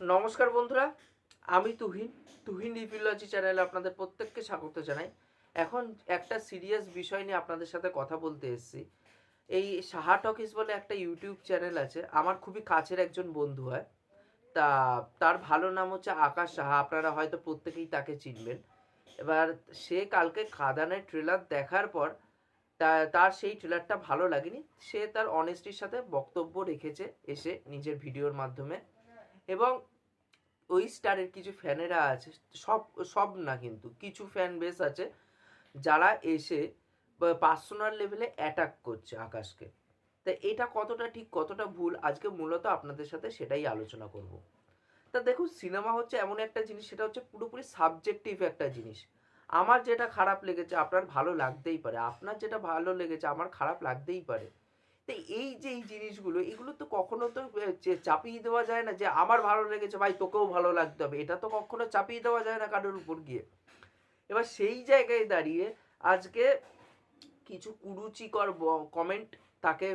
নমস্কার বন্ধুরা, আমি তুহিন তুহিন রিভিউলজি চ্যানেলে আপনাদের প্রত্যেককে স্বাগত জানাই। এখন একটা সিরিয়াস বিষয় নিয়ে আপনাদের সাথে কথা বলতে এসেছি। এই সাহা টকিস বলে একটা ইউটিউব চ্যানেল আছে, আমার খুবই কাছের একজন বন্ধু হয়। তা, তার ভালো নাম হচ্ছে আকাশ সাহা, আপনারা হয়তো প্রত্যেকেই তাকে চিনবেন। এবার সে কালকে খাদানের ট্রেলার দেখার পর তার সেই ট্রেলারটা ভালো লাগেনি। সে তার অনেস্টির সাথে বক্তব্য রেখেছে, এসে নিজের ভিডিওর মাধ্যমে। এবং ওই স্টারের কিছু ফ্যানেরা আছে, সব সব না কিন্তু, কিছু ফ্যান বেস আছে যারা এসে পার্সোনাল লেভেলে অ্যাটাক করছে আকাশকে। তা এটা কতটা ঠিক, কতটা ভুল, আজকে মূলত আপনাদের সাথে সেটাই আলোচনা করব। তা দেখুন সিনেমা হচ্ছে এমন একটা জিনিস, সেটা হচ্ছে পুরোপুরি সাবজেক্টিভ একটা জিনিস। আমার যেটা খারাপ লেগেছে, আপনার ভালো লাগতেই পারে। আপনার যেটা ভালো লেগেছে, আমার খারাপ লাগতেই পারে। তো এই যে এই জিনিসগুলো, এগুলো তো কখনো তো চাপিয়ে দেওয়া যায় না যে আমার ভালো লেগেছে, ভাই তোকেও ভালো লাগতে হবে। এটা তো কখনো চাপিয়ে দেওয়া যায় না কারোর উপর গিয়ে। এবার সেই জায়গায় দাঁড়িয়ে আজকে কিছু কুরুচিকর কমেন্ট তাকে,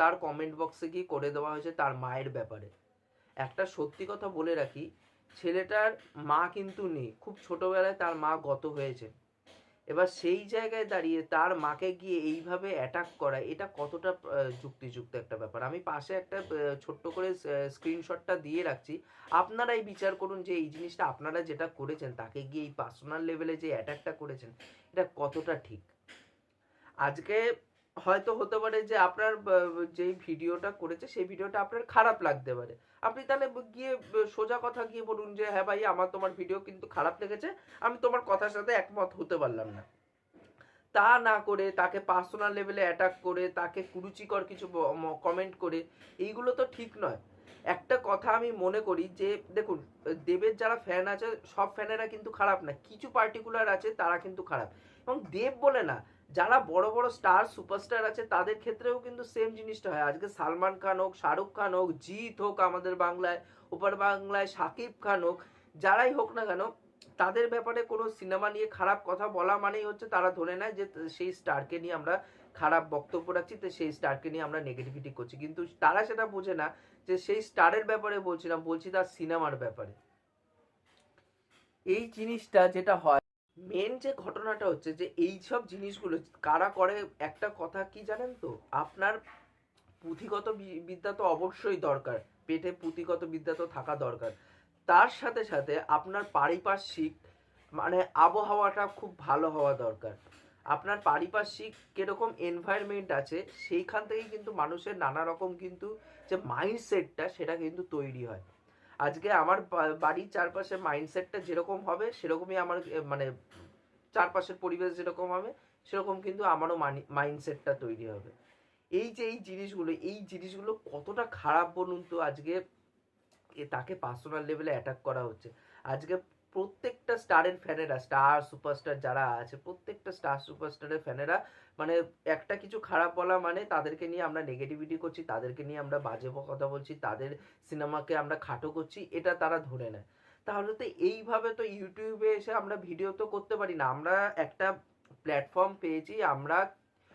তার কমেন্ট বক্সে গিয়ে করে দেওয়া হয়েছে তার মায়ের ব্যাপারে। একটা সত্যি কথা বলে রাখি, ছেলেটার মা কিন্তু নেই। খুব ছোটবেলায় তার মা গত হয়েছে। এবার সেই জায়গায় দাঁড়িয়ে তার মাকে গিয়ে এইভাবে অ্যাটাক করা, এটা কতটা যুক্তিযুক্ত একটা ব্যাপার? আমি পাশে একটা ছোট্ট করে স্ক্রিনশটটা দিয়ে রাখছি। আপনারাই বিচার করুন যে এই জিনিসটা আপনারা যেটা করেছেন, তাকে গিয়ে এই পার্সোনাল লেভেলে যে অ্যাটাকটা করেছেন, এটা কতটা ঠিক? আজকে হয়তো হতে পারে যে আপনার যেই ভিডিওটা করেছে, সেই ভিডিওটা আপনার খারাপ লাগতে পারে। আপনি তাহলে গিয়ে সোজা কথা গিয়ে বলুন যে হ্যাঁ ভাই, আমার তোমার ভিডিও কিন্তু খারাপ লেগেছে, আমি তোমার কথার সাথে একমত হতে পারলাম না। তা না করে তাকে পার্সোনাল লেভেলে অ্যাটাক করে, তাকে কুরুচিকর কিছু কমেন্ট করে, এইগুলো তো ঠিক নয়। একটা কথা আমি মনে করি যে, দেখুন, দেবের যারা ফ্যান আছে, সব ফ্যানেরা কিন্তু খারাপ না। কিছু পার্টিকুলার আছে, তারা কিন্তু খারাপ। এবং দেব বলে না যারা বড় বড় স্টার, সুপারস্টার আছে, তাদের ক্ষেত্রেও কিন্তু সেম জিনিসটা হয়। আজকে সালমান খান হোক, শাহরুখ খান হোক, জিৎ হোক আমাদের বাংলায়, ওপার বাংলায় শাকিব খান হোক, যারাই হোক না কেন, তাদের ব্যাপারে কোনো সিনেমা নিয়ে খারাপ কথা বলা মানেই হচ্ছে তারা ধরে নেয় যে সেই স্টারকে নিয়ে আমরা খারাপ বক্তব্য রাখছি, তো সেই স্টারকে নিয়ে আমরা নেগেটিভিটি করছি। কিন্তু তারা সেটা বোঝে না যে সেই স্টারের ব্যাপারে বলছি না বলছি তার সিনেমার ব্যাপারে। এই জিনিসটা যেটা হয় মেন যে ঘটনাটা হচ্ছে যে এই সব জিনিসগুলো কারা করে, একটা কথা কি জানেন তো? আপনার পুঁথিগত বিদ্যা তো অবশ্যই দরকার। পেটে পুঁথিগত বিদ্যা তো থাকা দরকার। তার সাথে সাথে আপনার পারিপার্শ্বিক মানে আবহাওয়াটা খুব ভালো হওয়া দরকার। আপনার পারিপার্শ্বিক কীরকম এনভায়রনমেন্ট আছে, সেইখান থেকেই কিন্তু মানুষের নানা রকম কিন্তু যে মাইন্ডসেটটা সেটা কিন্তু তৈরি হয়। আজকে আমার বাড়ির চারপাশে মাইন্ডসেটটা যেরকম হবে, সেরকমই আমার মানে চারপাশের পরিবেশ যেরকম হবে, সেরকম কিন্তু আমারও মাইন্ডসেটটা তৈরি হবে। এই যে এই জিনিসগুলো এই জিনিসগুলো কতটা খারাপ বলুন তো আজকে তাকে পার্সোনাল লেভেলে অ্যাটাক করা হচ্ছে। আজকে প্রত্যেকটা স্টারের ফ্যানেরা স্টার সুপারস্টার যারা আছে, প্রত্যেকটা স্টার সুপারস্টারের ফ্যানেরা মানে একটা কিছু খারাপ বলা মানে তাদেরকে নিয়ে আমরা নেগেটিভিটি করছি, তাদেরকে নিয়ে আমরা বাজে কথা বলছি, তাদের সিনেমাকে আমরা খাটো করছি, এটা তারা ধরে নেয়। তাহলে তো এইভাবে তো ইউটিউবে এসে আমরা ভিডিও তো করতে পারি না। আমরা একটা প্ল্যাটফর্ম পেয়েছি, আমরা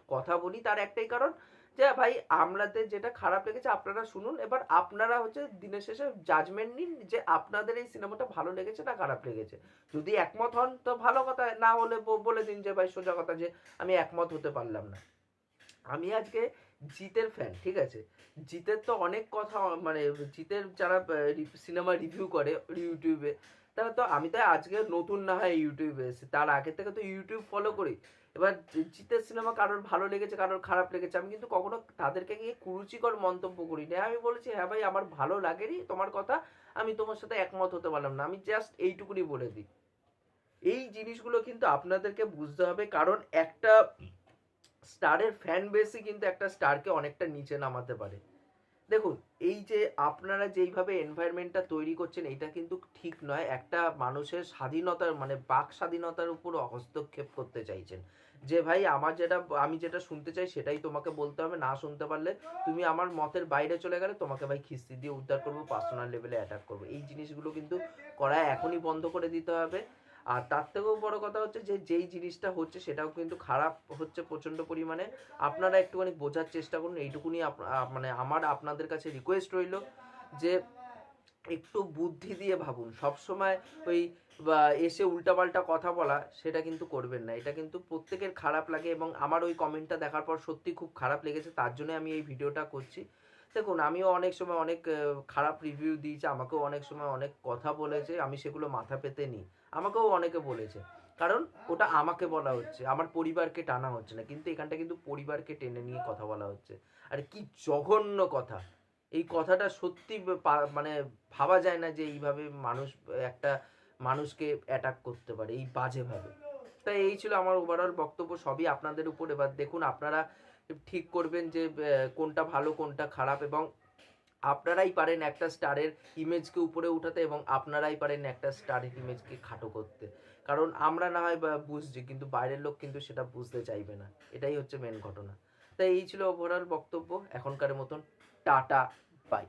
কথা বলি, তার একটাই কারণ যে ভাই আমরাদের যেটা খারাপ লেগেছে আপনারা শুনুন। এবার আপনারা হচ্ছে দিনের শেষে জাজমেন্ট নিন যে আপনাদের এই সিনেমাটা ভালো লেগেছে না খারাপ লেগেছে। যদি একমত হন তো ভালো কথা, না হলে বলে দিন যে ভাই, সোজা কথা যে আমি একমত হতে পারলাম না। আমি আজকে জিতের ফ্যান ঠিক আছে? জিতের তো অনেক কথা মানে জিতের যারা সিনেমা রিভিউ করে ইউটিউবে, তারা তো, আমি তো আজকে নতুন না হয় ইউটিউবে এসে তার আগে থেকে তো ইউটিউব ফলো করি। এবার জিতের সিনেমা কারোর ভালো লেগেছে, কারোর খারাপ লেগেছে, আমি কিন্তু কখনো তাদেরকে গিয়ে কুরুচিকর মন্তব্য করি না আমি বলেছি হ্যাঁ ভাই, আমার ভালো লাগেনি, তোমার কথা আমি তোমার সাথে একমত হতে পারলাম না। আমি জাস্ট এইটুকুনি বলে দিই। এই জিনিসগুলো কিন্তু আপনাদেরকে বুঝতে হবে, কারণ একটা স্টারের ফ্যান বেসই কিন্তু একটা স্টারকে অনেকটা নিচে নামাতে পারে। দেখুন, এই যে আপনারা যেইভাবে এনভায়রনমেন্টটা তৈরি করছেন এটা কিন্তু ঠিক নয়। একটা মানুষের স্বাধীনতার মানে বাক স্বাধীনতার উপর হস্তক্ষেপ করতে চাইছেন। যে ভাই, আমার যেটা, আমি যেটা শুনতে চাই, সেটাই তোমাকে বলতে হবে, না শুনতে পারলে তুমি আমার মতের বাইরে চলে গেলে, তোমাকে ভাই খিস্তি দিয়ে উদ্ধার করব পার্সোনাল লেভেলে অ্যাটাক করব। এই জিনিসগুলো কিন্তু করা এখনই বন্ধ করে দিতে হবে। আর তার থেকেও বড় কথা হচ্ছে যে, যেই জিনিসটা হচ্ছে সেটাও কিন্তু খারাপ হচ্ছে প্রচণ্ড পরিমাণে। আপনারা একটুখানি বোঝার চেষ্টা করুন, এইটুকুনি মানে আমার আপনাদের কাছে রিকোয়েস্ট রইল যে, একটু বুদ্ধি দিয়ে ভাবুন। সব সময় ওই এসে উল্টাপাল্টা কথা বলা, সেটা কিন্তু করবেন না। এটা কিন্তু প্রত্যেকের খারাপ লাগে এবং আমার ওই কমেন্টটা দেখার পর সত্যি খুব খারাপ লেগেছে, তার জন্য আমি এই ভিডিওটা করছি। দেখুন, আমিও অনেক সময় অনেক খারাপ রিভিউ দিয়েছি, আমাকেও অনেক সময় অনেক কথা বলেছে, আমি সেগুলো মাথা পেতে নিই আমাকেও অনেকে বলেছে। কারণ ওটা আমাকে বলা হচ্ছে, আমার পরিবারকে টানা হচ্ছে না, কিন্তু এখানটা কিন্তু পরিবারকে টেনে নিয়ে কথা বলা হচ্ছে। আর কি জঘন্য কথা! এই কথাটা সত্যি মানে ভাবা যায় না যে এইভাবে মানুষ, একটা মানুষকে অ্যাটাক করতে পারে, এই বাজেভাবে। তাই এই ছিল আমার ওভারঅল বক্তব্য, সবই আপনাদের উপর। এবার দেখুন, আপনারা ঠিক করবেন যে কোনটা ভালো, কোনটা খারাপ এবং আপনারাই পারেন একটা স্টারের ইমেজকে উপরে উঠাতে এবং আপনারাই পারেন একটা স্টারের ইমেজকে খাটো করতে। কারণ আমরা না হয় বা বুঝছি, কিন্তু বাইরের লোক কিন্তু সেটা বুঝতে চাইবে না। এটাই হচ্ছে মেন ঘটনা। তাই এই ছিল ওভারঅল বক্তব্য। এখনকার মতন টাটা বাই